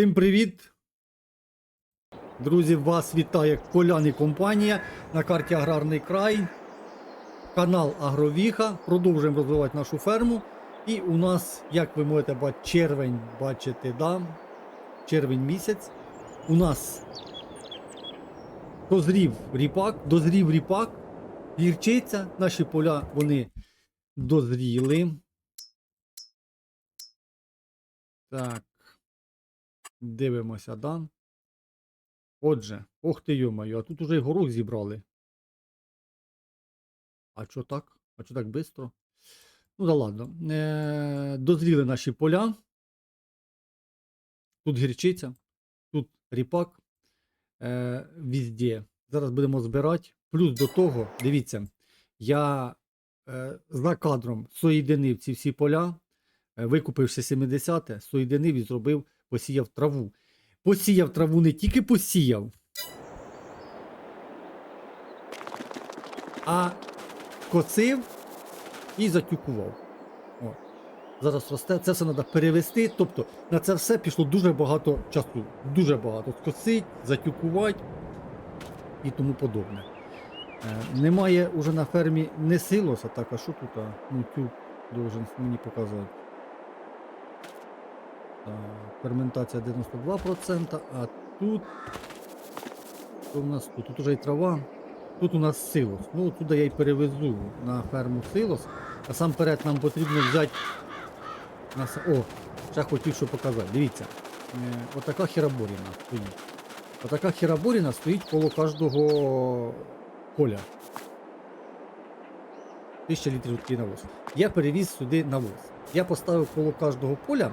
Всім привіт! Друзі, вас вітає Колян і компанія на карті Аграрний край. Канал Агровіха. Продовжуємо розвивати нашу ферму. І у нас, як ви можете бачити, червень бачите, да? червень місяць. У нас дозрів ріпак, дозрів ріпак, гірчиця. Наші поля вони дозріли. Так. Дивимося, да? Отже, ох ти йомаю, а тут уже й горох зібрали. А чо так? А чо так швидко? Ну да ладно. Е- дозріли наші поля. Тут гірчиця, тут ріпак. Е- везде. Зараз будемо збирати. Плюс до того, дивіться, я е- за кадром соєдинив ці всі поля, е, викупивши 70-те, соєдинив і зробив, посіяв траву. Посіяв траву не тільки посіяв, а косив і затюкував. О. Зараз росте, це все треба перевести. Тобто на це все пішло дуже багато часу. Дуже багато. Скосить, затюкувати і тому подобне. Е, немає уже на фермі не силоса, так, а що тут? Ну, тюк должен мені показати. Так, ферментація 92%, а тут. Що в нас тут? Тут уже і трава. Тут у нас силос. Ну, туди я й перевезу на ферму силос. А сам перед нам потрібно взяти. На... с- О, ще хотів що показати. Дивіться. Е, отака хіраборіна стоїть. Отака хіраборіна стоїть коло кожного поля. 1000 літрів навоз. Я перевіз сюди навоз. Я поставив коло кожного поля е,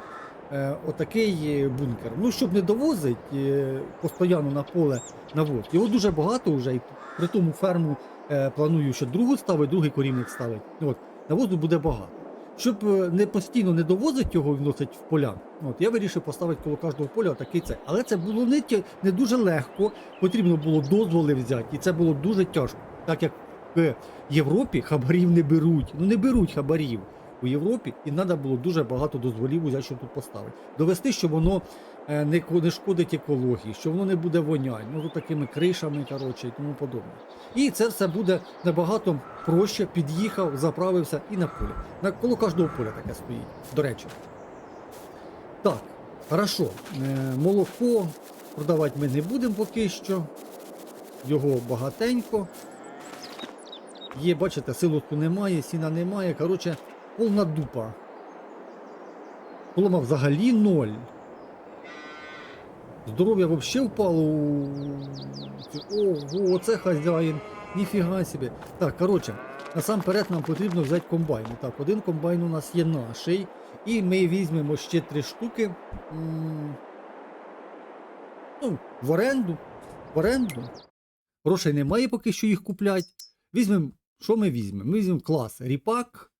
отакий е, бункер. Ну, щоб не довозити е, постійно на поле навоз. Його дуже багато вже, і при тому ферму е, планую, що другу ставити, другий корівник ставить. От, навозу буде багато. Щоб е, не постійно не довозити його і вносити в поля, от, я вирішив поставити коло кожного поля отакий це. Але це було не, не дуже легко, потрібно було дозволи взяти, і це було дуже тяжко. Так як в Європі хабарів не беруть. Ну не беруть хабарів у Європі, і треба було дуже багато дозволів взяти, щоб тут поставити. Довести, що воно е, не, не шкодить екології, що воно не буде воняти, ну такими кришами, коротше, і тому подобне. І це все буде набагато проще. Під'їхав, заправився і на полі. На коло кожного поля таке стоїть. До речі. Так, хорошо. Е, молоко продавати ми не будемо поки що. Його багатенько. Є, бачите, силотку немає, сіна немає. Коротше, повна дупа. Полома взагалі ноль. Здоров'я взагалі впало. Ого, оце хазяїн. Ніфіга собі. Так, коротше, насамперед нам потрібно взяти комбайн. Так, один комбайн у нас є наший. І ми візьмемо ще три штуки. Ну, в оренду. В оренду. Грошей немає поки що їх куплять. Візьмемо, що ми візьмемо? Ми візьмемо клас ріпак.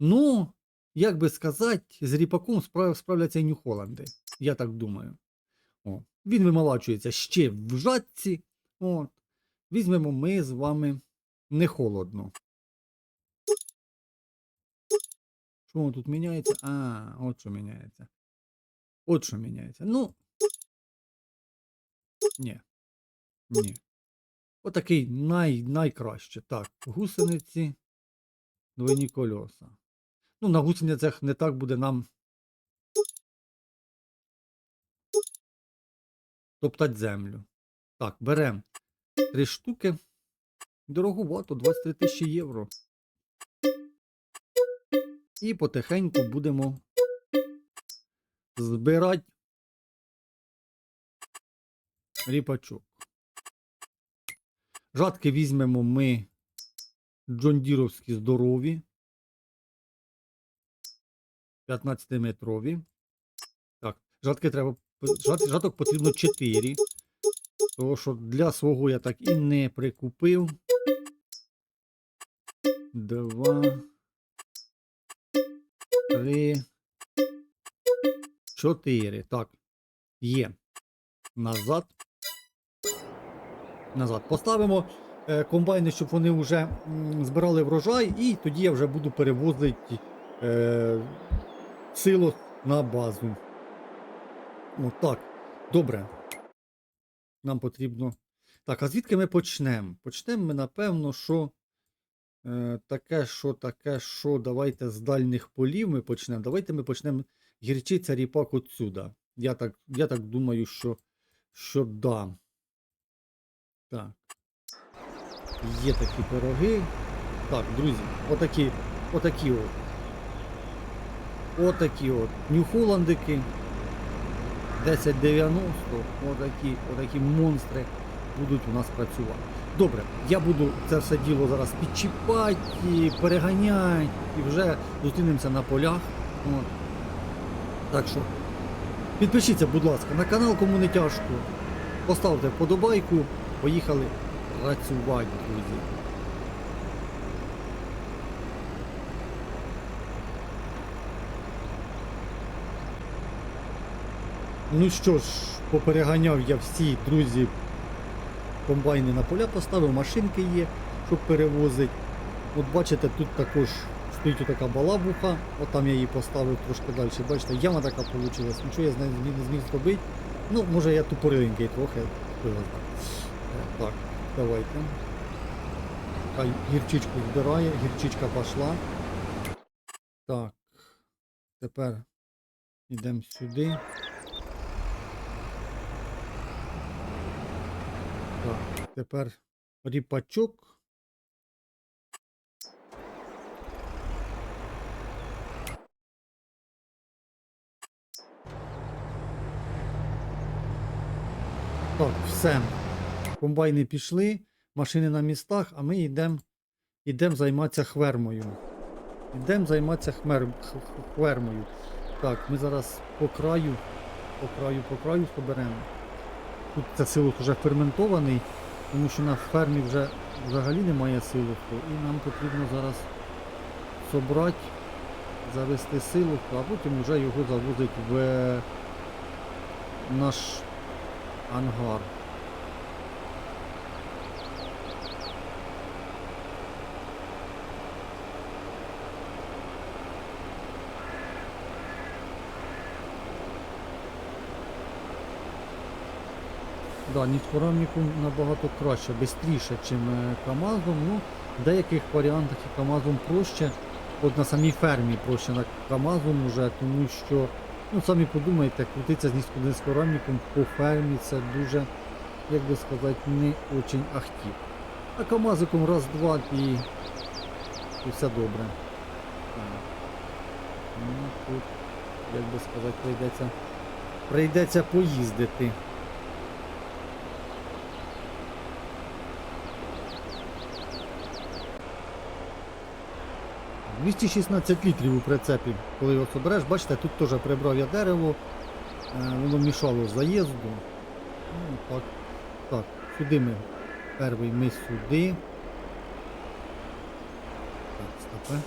Ну, як би сказати, з ріпаком справ, справляться і Нью-Холланди. Я так думаю. О, він вималачується ще в жатці. От. Візьмемо ми з вами не холодно. Що тут міняється? А, от що міняється. От що міняється. Ну. Ні. Ні. Отакий най, найкраще. Так, гусениці, двойні кольоса. Ну, на гусеницях не так буде нам. Топтать землю. Так, беремо три штуки. Дороговато, 23 тисячі євро. І потихеньку будемо збирати ріпачок. Жатки візьмемо ми джондіровські здорові. 15-метрові. Так, жатки треба. Жат, жаток потрібно 4. Тому що для свого я так і не прикупив. Два. Три. Чотири. Так. Є. Назад. Назад. Поставимо е, комбайни, щоб вони вже м, збирали врожай, і тоді я вже буду перевозити е, силу на базу. О, так. Добре. Нам потрібно. Так, а звідки ми почнемо? Почнемо ми, напевно, що. Е, таке, що, таке, що. Давайте з дальніх полів ми почнемо. Давайте ми почнемо гірчиця ріпак отсюда. Я так, я так думаю, що, що да. Так. Є такі пироги. Так, друзі, отакі, отакі от. Отакі от. Нью-Холландики. 1090, отакі, отакі монстри будуть у нас працювати. Добре, я буду це все діло зараз підчіпати, переганяти і вже зустрінемося на полях. От. Так що підпишіться, будь ласка, на канал, кому не тяжко. Поставте вподобайку, поїхали працювати, друзі. Ну що ж, попереганяв я всі друзі. Комбайни на поля поставив, машинки є, щоб перевозити. От бачите, тут також стоїть така балабуха, от там я її поставив трошки далі. Бачите, яма така вийшла. Нічого я з не зміг зробити. Ну, може я тупориленький трохи. Так, давайте. Хай гірчичку збирає, гірчичка пішла. Так. Тепер йдемо сюди. Так, тепер ріпачок. Так, все. Комбайни пішли, машини на містах, а ми йдемо йдем займатися хвермою. Йдемо займатися хмер, хвермою. Так, ми зараз по краю, по краю, по краю поберемо. Тут це силос вже ферментований, тому що на фермі вже взагалі немає силовку І нам потрібно зараз собрати, завести силовку, а потім вже його завозити в наш ангар. Да, низькорамником набагато краще, швидше, ніж КАМАЗом. Ну, в деяких варіантах і КАМАЗом проще. От на самій фермі проще на КАМАЗом уже, тому що, ну самі подумайте, крутитися з низько- низькорамником по фермі це дуже, як би сказати, не очень ахтів. А КАМАЗиком раз-два і, і все добре. Ну, тут, як би сказати, прийдеться, прийдеться поїздити. 216 літрів у прицепі, коли його собереш, бачите, тут теж прибрав я дерево, е, воно мішало заїзду. Ну, так, так, сюди ми. Перший ми сюди. Так, стопе.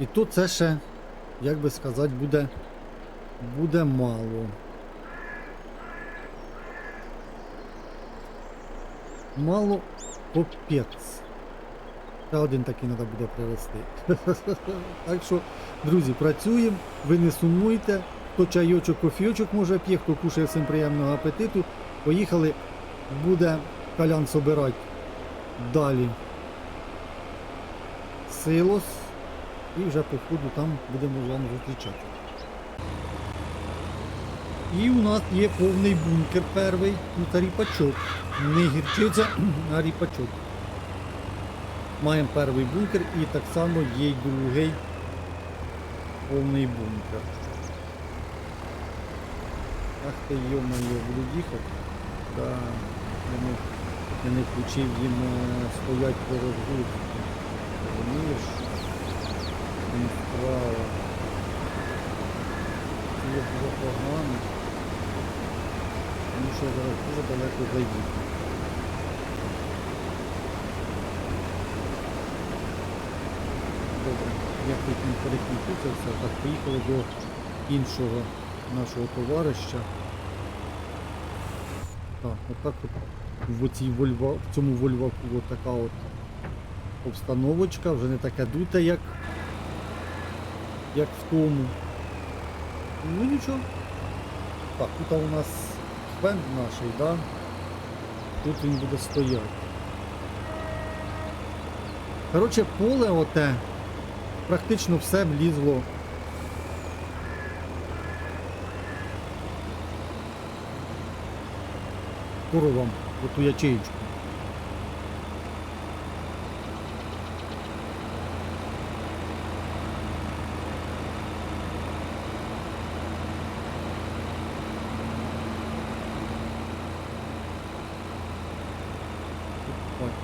І тут це ще, як би сказати, буде, буде мало. Мало капець. Та один такий треба буде привезти. так що, друзі, працюємо, ви не сумуйте. Хто чайочок, кофійочок може п'є, хто кушає всім приємного апетиту. Поїхали, буде калян собирати далі. Силос. І вже по ходу там будемо з вами зустрічати. І у нас є повний бункер перший, тут ріпачок. Не гірчиця, а ріпачок. Маємо перший бункер і так само є другий повний бункер. Ах ти йо-моє, буду їхати. Да, я, не, включив їм е, стоять по розгрузці. Розумієш? Він справа. Це погано. Тому що я зараз дуже далеко заїду. Добре, я тут не переключився, так поїхали до іншого нашого товариша. Так, отак от в, цій вольва, в цьому вольваку така от обстановочка, вже не таке дуте, як, як в тому. Ну нічого. Так, тут у нас фенд наш, да? Тут він буде стояти. Коротше, поле оте практично все влізло. Куровом, оту ячеєчку.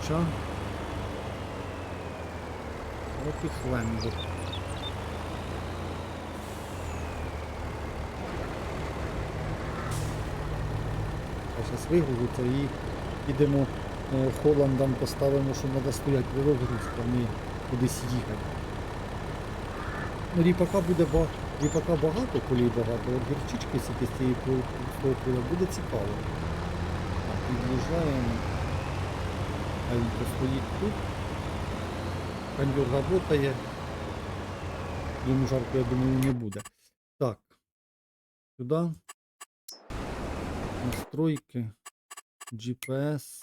Хоча. От і хлендик. Зараз вигрузиться і підемо е, Холландам поставимо, що треба стояти розгрузці, а не кудись їхати. Ну, ріпака буде ба... ріпака багато, полій багато, от гірчички з цієї пол- з того поля буде цікаво. Так, під'їжджаємо. А він постоїть тут. Кондюр работає. Йому жарко, я думаю, не буде. Так. Сюди. Настройки. GPS.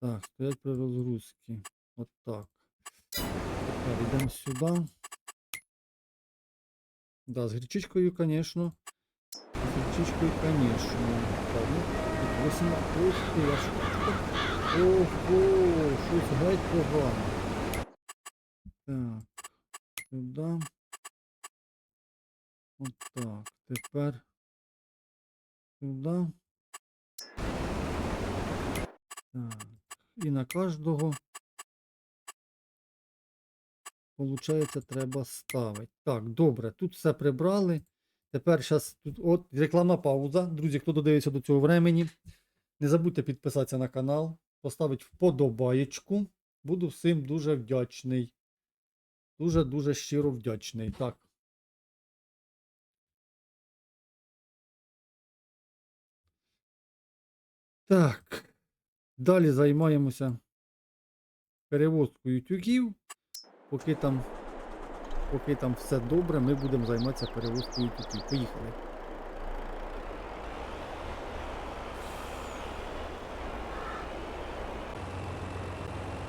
Так, стоять при розгрузці. От так. Тепер йдемо сюди. Да, з гречичкою, звісно. З гречичкою, звісно. Так, ну, 8. Ох ти, а що це? Ого, щось геть погано. Так, сюди. От так. Тепер сюди. Так. І на кожного, получається, треба ставити. Так, добре, тут все прибрали. Тепер зараз тут от рекламна пауза. Друзі, хто додивиться до цього времени, не забудьте підписатися на канал, поставити вподобаєчку. Буду всім дуже вдячний. Дуже-дуже щиро вдячний. Так. Так. Далі займаємося перевозкою тюків. Поки там, поки там все добре, ми будемо займатися перевозкою тюків. Поїхали.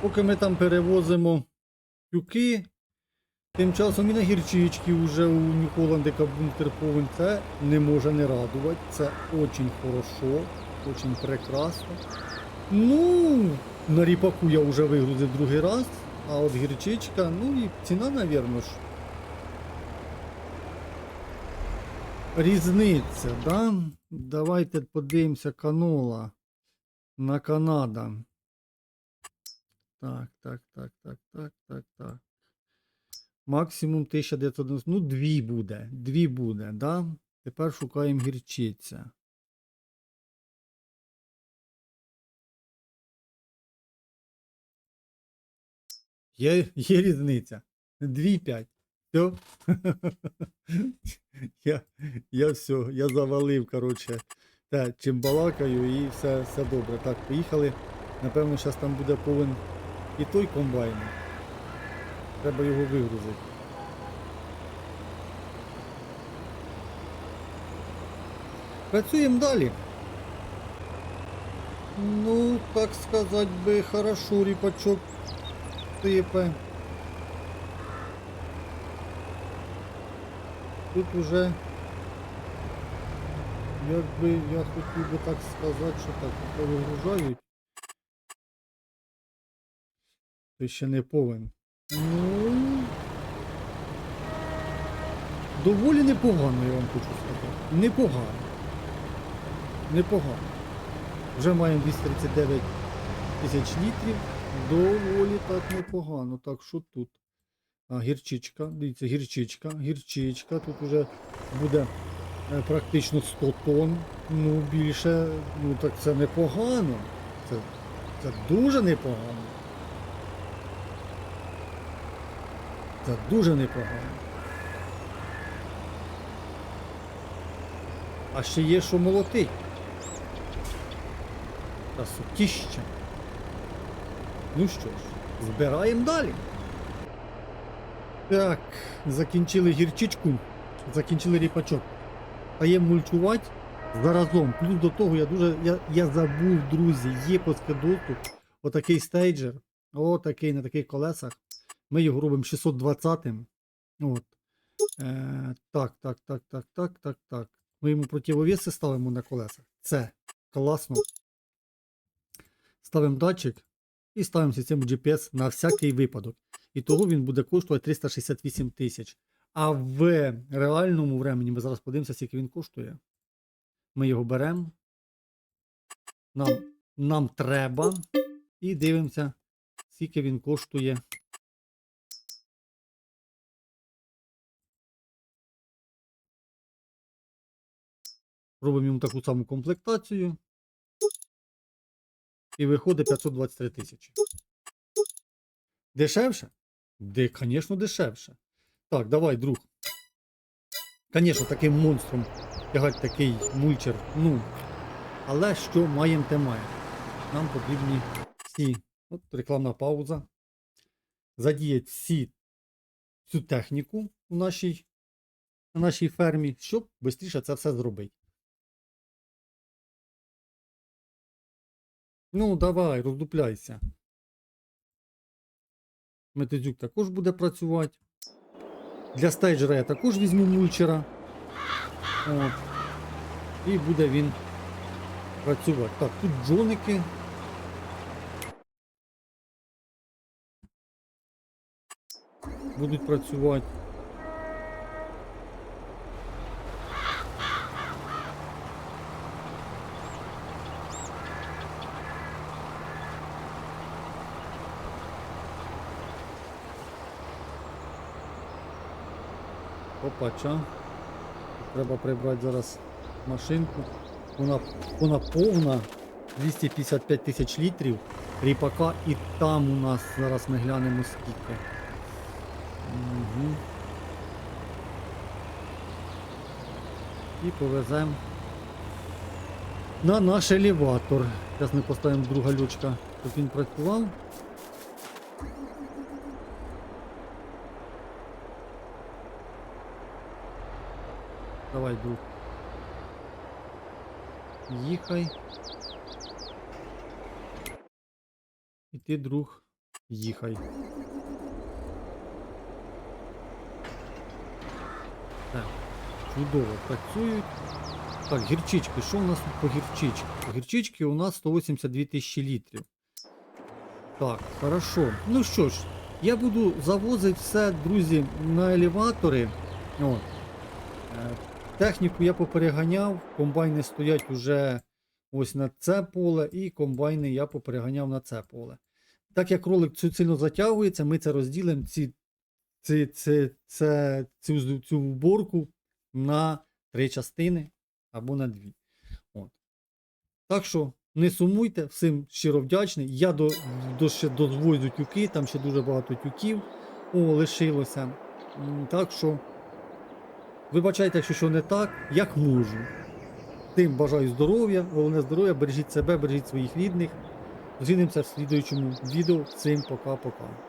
Поки ми там перевозимо тюки, тим часом і на гірчички вже у Нью-Холландика бункер повен. Це не може не радувати. Це дуже хорошо, дуже прекрасно. Ну, на ріпаку я вже вигрузив другий раз, а от гірчичка, ну і ціна, ж. Різниця, да? Давайте подивимося канола на Канада. Так, так, так, так, так, так, так. Максимум 1990. Ну, дві буде. Дві буде, да? Тепер шукаємо гірчиця. Є, є різниця. 2,5. Все. я, я все, я завалив, коротше, чим балакаю, і все, все добре. Так, поїхали. Напевно, зараз там буде повен і той комбайн. Треба його вигрузити. Працюємо далі. Ну, так сказати би, хорошо ріпачок сипе. Тут уже, якби я хотів би так сказати, що так перегружають. То ще не повен. Ну доволі непогано, я вам хочу сказати. Непогано. Непогано. Вже маємо 239 тисяч літрів. Доволі так непогано. Так, що тут? А, гірчичка, дивіться, гірчичка, гірчичка. Тут вже буде е, практично 100 тонн. Ну, більше, ну так це непогано. Це, це дуже непогано. Це дуже непогано. А ще є що молотить. Та сутіще. Ну що ж, збираємо далі. Так, закінчили гірчичку, закінчили ріпачок. Стаємо мульчувати заразом. Плюс до того я дуже. Я, я забув, друзі, є по скидоту отакий стейджер. Отакий на таких колесах. Ми його робимо 620-м. От. Е, так, так, так, так, так, так, так. Ми йому противовеси ставимо на колесах. Це класно. Ставимо датчик і ставимо систему GPS на всякий випадок. І того він буде коштувати 368 тисяч. А в реальному времені ми зараз подивимося, скільки він коштує. Ми його беремо. Нам, нам треба. І дивимося, скільки він коштує. Робимо йому таку саму комплектацію. І виходить 523 тисячі. Дешевше? Де, звісно, дешевше. Так, давай, друг. Звісно, таким монстром тягати такий мульчер. Ну. Але що маємо, те маємо. Нам потрібні всі. От рекламна пауза. Задіять всі цю техніку в нашій, на нашій фермі, щоб швидше це все зробити. Ну, давай, роздупляйся. Метедюк також буде працювати. Для стейджера я також візьму мульчера. От. І буде він працювати. Так, тут джоники. Будуть працювати. Опача. Треба прибрати зараз машинку. Вона, вона повна. 255 тисяч літрів ріпака і там у нас зараз ми глянемо скільки. Угу. І повеземо на наш елеватор. Зараз ми поставимо друга лючка, щоб він працював. Давай, друг. Їхай. І ти, друг, їхай. Так, чудово працюють. Так, гірчички. Що у нас тут по гірчички? По гірчички у нас 182 тисячі літрів. Так, хорошо. Ну що ж, я буду завозити все, друзі, на елеватори. От. Техніку я попереганяв, комбайни стоять уже ось на це поле, і комбайни я попереганяв на це поле. Так як ролик сильно затягується, ми це розділимо ці, ці, ці, це, цю, цю вборку на три частини або на дві. От. Так що не сумуйте, всім щиро вдячний. Я до, до, ще дозвозю тюки, там ще дуже багато тюків о, лишилося. Так що. Вибачайте, якщо що не так, як можу. Тим бажаю здоров'я, головне здоров'я, бережіть себе, бережіть своїх рідних. Зустрінемося в слідуючому відео. Всім пока-пока.